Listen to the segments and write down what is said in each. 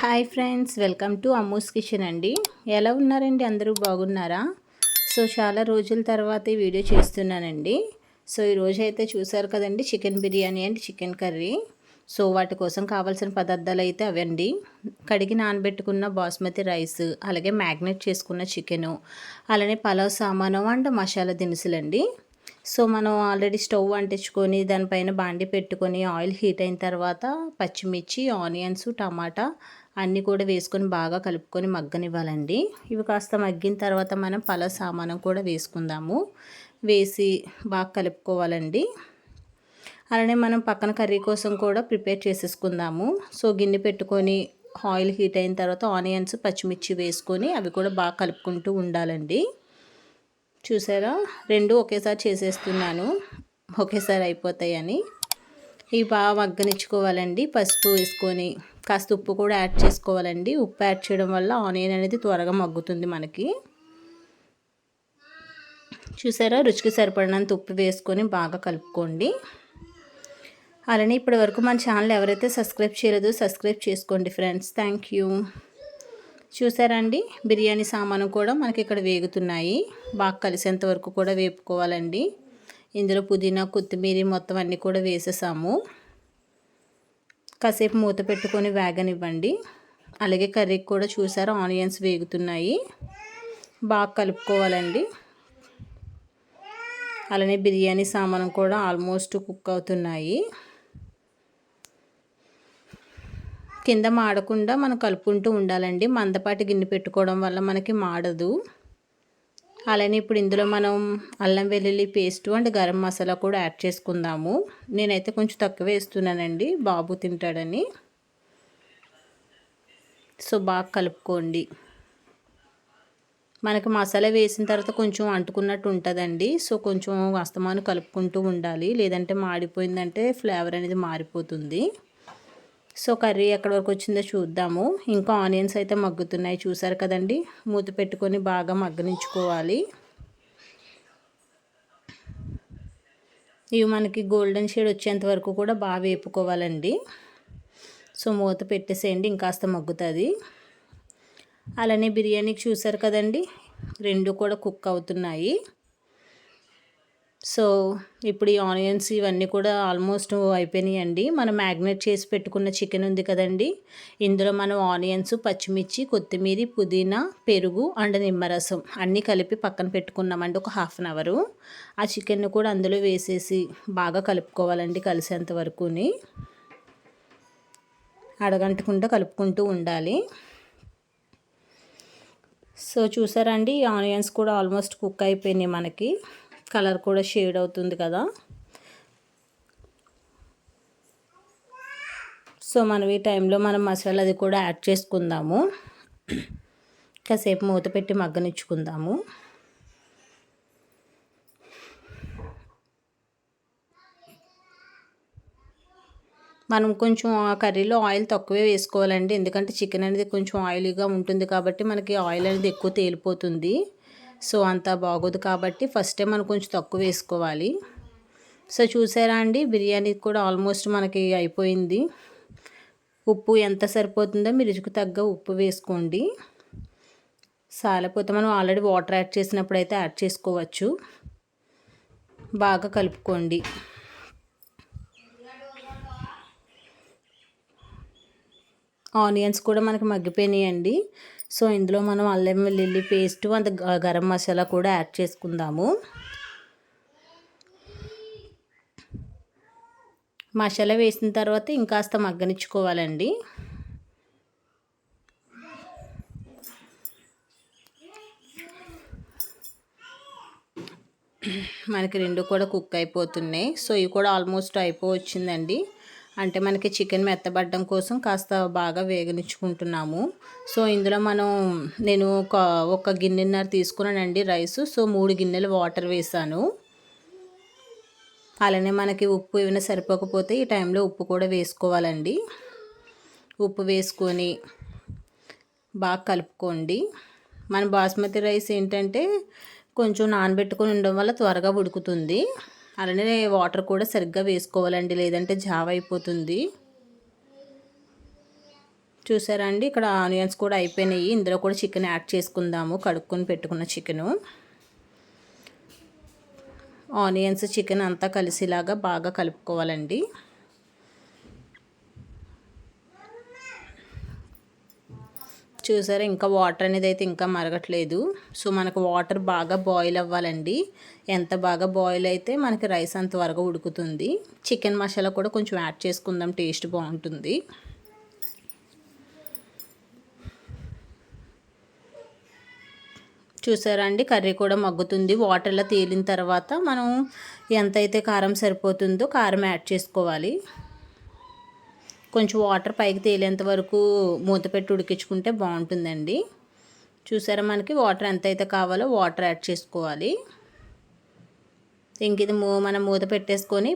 Hi friends welcome to Ammu's kitchen అండి. ఎలా ఉన్నారండి? అందరూ బాగున్నారా? సో చాలా రోజుల తర్వాత ఈ వీడియో చేస్తున్నానండి. సో ఈరోజు అయితే చూసారు కదండి chicken biryani and chicken curry. So వాటి కోసం కావాల్సిన పదార్థాలు అయితే అవండి. కడిగి నానబెట్టుకున్న బాస్మతి రైస్ అలాగే మ్యాగ్నెట్ చేసుకున్న చికెను అలానే పలావ్ సామాను అండ్ మసాలా దినుసులండి. సో మనం ఆల్రెడీ స్టవ్ అంటించుకొని దానిపైన బాండి పెట్టుకొని ఆయిల్ హీట్ అయిన తర్వాత పచ్చిమిర్చి ఆనియన్స్ టమాటా అన్నీ కూడా వేసుకొని బాగా కలుపుకొని మగ్గనివ్వాలండి. ఇవి కాస్త మగ్గిన తర్వాత మనం పల సామానం కూడా వేసుకుందాము. వేసి బాగా కలుపుకోవాలండి. అలానే మనం పక్కన కర్రీ కోసం కూడా ప్రిపేర్ చేసేసుకుందాము. సో గిన్నె పెట్టుకొని ఆయిల్ హీట్ అయిన తర్వాత ఆనియన్స్ పచ్చిమిర్చి వేసుకొని అవి కూడా బాగా కలుపుకుంటూ ఉండాలండి. చూసారా? రెండు ఒకేసారి చేసేస్తున్నాను. ఒకేసారి అయిపోతాయని. ఇవి బాగా మగ్గనిచ్చుకోవాలండి. పసుపు వేసుకొని కాస్త ఉప్పు కూడా యాడ్ చేసుకోవాలండి. ఉప్పు యాడ్ చేయడం వల్ల ఆనియన్ అనేది త్వరగా మగ్గుతుంది మనకి. చూసారా? రుచికి సరిపడినంత ఉప్పు వేసుకొని బాగా కలుపుకోండి. అలానే ఇప్పటి వరకు మన ఛానల్ ఎవరైతే సబ్స్క్రైబ్ చేయలేదో సబ్స్క్రైబ్ చేసుకోండి ఫ్రెండ్స్. Thank you. చూసారండి బిర్యానీ సామాను కూడా మనకి ఇక్కడ వేగుతున్నాయి. బాగా కలిసేంత వరకు కూడా వేపుకోవాలండి. ఇందులో పుదీనా కొత్తిమీర మొత్తం అన్నీ కూడా వేసేసాము. కాసేపు మూత పెట్టుకొని వేగనివ్వండి. అలాగే కర్రీకి కూడా చూసారు ఆనియన్స్ వేగుతున్నాయి. బాగా కలుపుకోవాలండి. అలానే బిర్యానీ సామాను కూడా ఆల్మోస్ట్ కుక్ అవుతున్నాయి. కింద మాడకుండా మనం కలుపుకుంటూ ఉండాలండి. మందపాటి గిన్నె పెట్టుకోవడం వల్ల మనకి మాడదు. అలానే ఇప్పుడు ఇందులో మనం అల్లం వెల్లుల్లి పేస్ట్ అండ్ గరం మసాలా కూడా యాడ్ చేసుకుందాము. నేనైతే కొంచెం తక్కువ వేస్తున్నానండి. బాబు తింటాడని. సో బాగా కలుపుకోండి. మనకి మసాలా వేసిన తర్వాత కొంచెం అంటుకున్నట్టు ఉంటుందండి. సో కొంచెం అస్తమాను కలుపుకుంటూ ఉండాలి. లేదంటే మాడిపోయిందంటే ఫ్లేవర్ అనేది మారిపోతుంది. సో కర్రీ ఎక్కడి వరకు వచ్చిందో చూద్దాము. ఇంకా ఆనియన్స్ అయితే మగ్గుతున్నాయి చూసారు కదండి? మూత పెట్టుకొని బాగా మగ్గనించుకోవాలి ఇవి మనకి గోల్డెన్ షేడ్ వచ్చేంత వరకు కూడా బాగా వేపుకోవాలండి. సో మూత పెట్టేసేయండి ఇంకాస్త మగ్గుతుంది. అలానే బిర్యానీకి చూసారు కదండి? రెండు కూడా కుక్ అవుతున్నాయి. సో ఇప్పుడు ఈ ఆనియన్స్ ఇవన్నీ కూడా ఆల్మోస్ట్ అయిపోయినాయండి. మనం మ్యాగ్నేట్ చేసి పెట్టుకున్న చికెన్ ఉంది కదండి. ఇందులో మనం ఆనియన్స్ పచ్చిమిర్చి కొత్తిమీర పుదీనా పెరుగు అండ్ నిమ్మరసం అన్నీ కలిపి పక్కన పెట్టుకున్నామండి ఒక హాఫ్ అన్ అవరు. ఆ చికెన్ను కూడా అందులో వేసేసి బాగా కలుపుకోవాలండి కలిసేంత వరకుని. అడగంటకుండా కలుపుకుంటూ ఉండాలి. సో చూసారండి ఆనియన్స్ కూడా ఆల్మోస్ట్ కుక్ అయిపోయినాయి మనకి. కలర్ కూడా షేడ్ అవుతుంది కదా. సో మనం ఈ టైంలో మనం మసాలా అది కూడా యాడ్ చేసుకుందాము. కాసేపు మూత పెట్టి మగ్గనిచ్చుకుందాము. మనం కొంచెం ఆ కర్రీలో ఆయిల్ తక్కువే వేసుకోవాలండి. ఎందుకంటే చికెన్ అనేది కొంచెం ఆయిలీగా ఉంటుంది కాబట్టి మనకి ఆయిల్ అనేది ఎక్కువ తేలిపోతుంది. సో అంత బాగోదు కాబట్టి ఫస్ట్ టైం మనం కొంచెం తక్కువ వేసుకోవాలి. సో చూసారా అండి బిర్యానీ కూడా ఆల్మోస్ట్ మనకి అయిపోయింది. ఉప్పు ఎంత సరిపోతుందో మీ రుచికి తగ్గ ఉప్పు వేసుకోండి. సాలపోతే మనం ఆల్రెడీ వాటర్ యాడ్ చేసినప్పుడు అయితే యాడ్ చేసుకోవచ్చు. బాగా కలుపుకోండి. ఆనియన్స్ కూడా మనకి మగ్గిపోయినాయండి. సో ఇందులో మనం అల్లం వెల్లుల్లి పేస్ట్ అంత గరం మసాలా కూడా యాడ్ చేసుకుందాము. మసాలా వేసిన తర్వాత ఇంకాస్త మగ్గనిచ్చుకోవాలండి. మనకి రెండు కూడా కుక్ అయిపోతున్నాయి. సో ఇవి కూడా ఆల్మోస్ట్ అయిపోవచ్చిందండి. అంటే మనకి చికెన్ మెత్తబడడం కోసం కాస్త బాగా వేగనిచ్చుకుంటున్నాము. సో ఇందులో మనం నేను ఒక ఒక గిన్నెన్నర తీసుకున్నానండి రైస్. సో మూడు గిన్నెలు వాటర్ వేసాను. అలానే మనకి ఉప్పు ఏమైనా సరిపోకపోతే ఈ టైంలో ఉప్పు కూడా వేసుకోవాలండి. ఉప్పు వేసుకొని బాగా కలుపుకోండి. మన బాస్మతి రైస్ ఏంటంటే కొంచెం నానబెట్టుకొని ఉండడం వల్ల త్వరగా ఉడుకుతుంది. అలానే వాటర్ కూడా సరిగ్గా వేసుకోవాలండి లేదంటే జావ అయిపోతుంది. చూసారా అండి? ఇక్కడ ఆనియన్స్ కూడా అయిపోయినాయి. ఇందులో కూడా చికెన్ యాడ్ చేసుకుందాము. కడుక్కొని పెట్టుకున్న చికెను. ఆనియన్స్ చికెన్ అంతా కలిసిలాగా బాగా కలుపుకోవాలండి. చూసారా ఇంకా వాటర్ అనేది అయితే ఇంకా మరగట్లేదు. సో మనకు వాటర్ బాగా బాయిల్ అవ్వాలండి. ఎంత బాగా బాయిల్ అయితే మనకి రైస్ అంత త్వరగా ఉడుకుతుంది. చికెన్ మసాలా కూడా కొంచెం యాడ్ చేసుకుందాం టేస్ట్ బాగుంటుంది. చూసారా అండి కర్రీ కూడా మగ్గుతుంది. వాటర్లో తేలిన తర్వాత మనం ఎంతైతే కారం సరిపోతుందో కారం యాడ్ చేసుకోవాలి. కొంచెం వాటర్ పైకి తేలేంత వరకు మూత పెట్టి ఉడికించుకుంటే బాగుంటుందండి. చూసారా మనకి వాటర్ ఎంతైతే కావాలో వాటర్ యాడ్ చేసుకోవాలి. ఇంక ఇది మూ మనం మూత పెట్టేసుకొని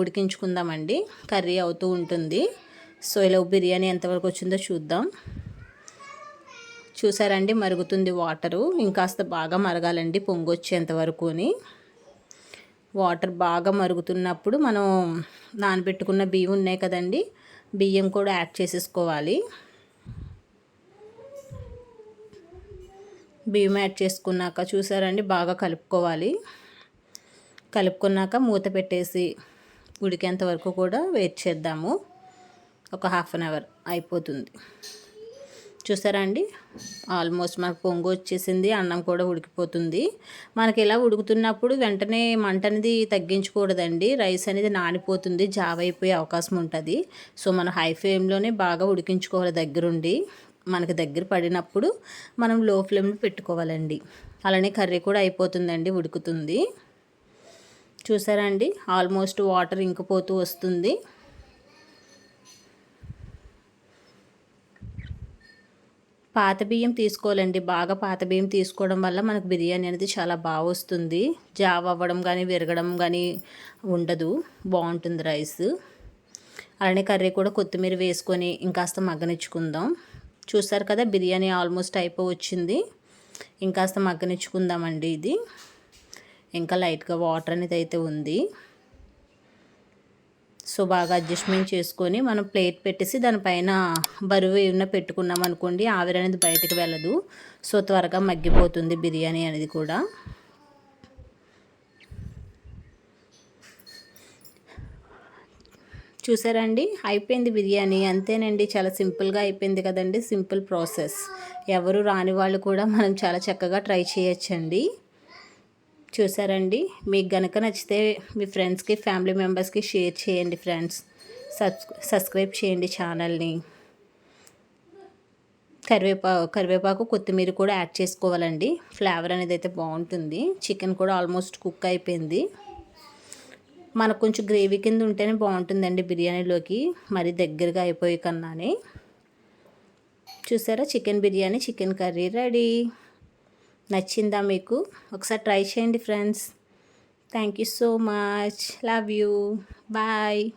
ఉడికించుకుందామండి. కర్రీ అవుతూ ఉంటుంది. సో ఇలా బిర్యానీ ఎంతవరకు వచ్చిందో చూద్దాం. చూసారండి మరుగుతుంది వాటరు. ఇంకాస్త బాగా మరగాలండి పొంగు వచ్చేంతవరకు వరకుని. వాటర్ బాగా మరుగుతున్నప్పుడు మనం నానబెట్టుకున్న బియ్యం ఉన్నాయి కదండి. బియ్యం కూడా యాడ్ చేసేసుకోవాలి. బియ్యం యాడ్ చేసుకున్నాక చూసారండి బాగా కలుపుకోవాలి. కలుపుకున్నాక మూత పెట్టేసి ఉడికేంత వరకు కూడా వెయిట్ చేద్దాము. ఒక హాఫ్ అన్ అవర్ అయిపోతుంది. చూసారా అండి? ఆల్మోస్ట్ మనకు పొంగు వచ్చేసింది అన్నం కూడా ఉడికిపోతుంది. మనకి ఇలా ఉడుకుతున్నప్పుడు వెంటనే మంట అనేది తగ్గించకూడదండి. రైస్ అనేది నానిపోతుంది జావ అయిపోయే అవకాశం ఉంటుంది. సో మనం హై ఫ్లేమ్లోనే బాగా ఉడికించుకోవాలి దగ్గరుండి. మనకి దగ్గర పడినప్పుడు మనం లో ఫ్లేమ్లో పెట్టుకోవాలండి. అలానే కర్రీ కూడా అయిపోతుందండి ఉడుకుతుంది. చూసారా అండి? ఆల్మోస్ట్ వాటర్ ఇంకిపోతూ వస్తుంది. పాత బియ్యం తీసుకోవాలండి. బాగా పాత బియ్యం తీసుకోవడం వల్ల మనకు బిర్యానీ అనేది చాలా బాగా వస్తుంది. జావ్ అవ్వడం కానీ విరగడం కానీ ఉండదు. బాగుంటుంది రైస్. అలానే కర్రీ కూడా కొత్తిమీర వేసుకొని ఇంకాస్త మగ్గనిచ్చుకుందాం. చూసారు కదా బిర్యానీ ఆల్మోస్ట్ అయిపో వచ్చింది ఇంకాస్త మగ్గనిచ్చుకుందామండి ఇది. ఇంకా లైట్గా వాటర్ అనేది అయితే ఉంది. సో బాగా అడ్జస్ట్మెంట్ చేసుకొని మనం ప్లేట్ పెట్టేసి దానిపైన బరువు ఏమైనా పెట్టుకున్నాం అనుకోండి ఆవిరి అనేది బయటకు వెళ్ళదు. సో త్వరగా మగ్గిపోతుంది బిర్యానీ అనేది కూడా. చూసారండి అయిపోయింది బిర్యానీ. అంతేనండి చాలా సింపుల్గా అయిపోయింది కదండి. Simple process. ఎవరు రాని వాళ్ళు కూడా మనం చాలా చక్కగా ట్రై చేయొచ్చండి. చూసారండి. మీకు గనక నచ్చితే మీ ఫ్రెండ్స్కి ఫ్యామిలీ మెంబర్స్కి షేర్ చేయండి ఫ్రెండ్స్. సబ్స్క్రైబ్ చేయండి ఛానల్ని. కరివేపాకు కరివేపాకు కొత్తిమీర కూడా యాడ్ చేసుకోవాలండి. ఫ్లేవర్ అనేది అయితే బాగుంటుంది. చికెన్ కూడా ఆల్మోస్ట్ కుక్ అయిపోయింది. మనకు కొంచెం గ్రేవీ కింద ఉంటేనే బాగుంటుందండి బిర్యానీలోకి. మరి దగ్గరగా అయిపోయి కన్నానే. చూసారా? Chicken biryani chicken curry ready. నచ్చిందా మీకు? ఒకసారి ట్రై చేయండి friends. Thank you so much. Love you. Bye.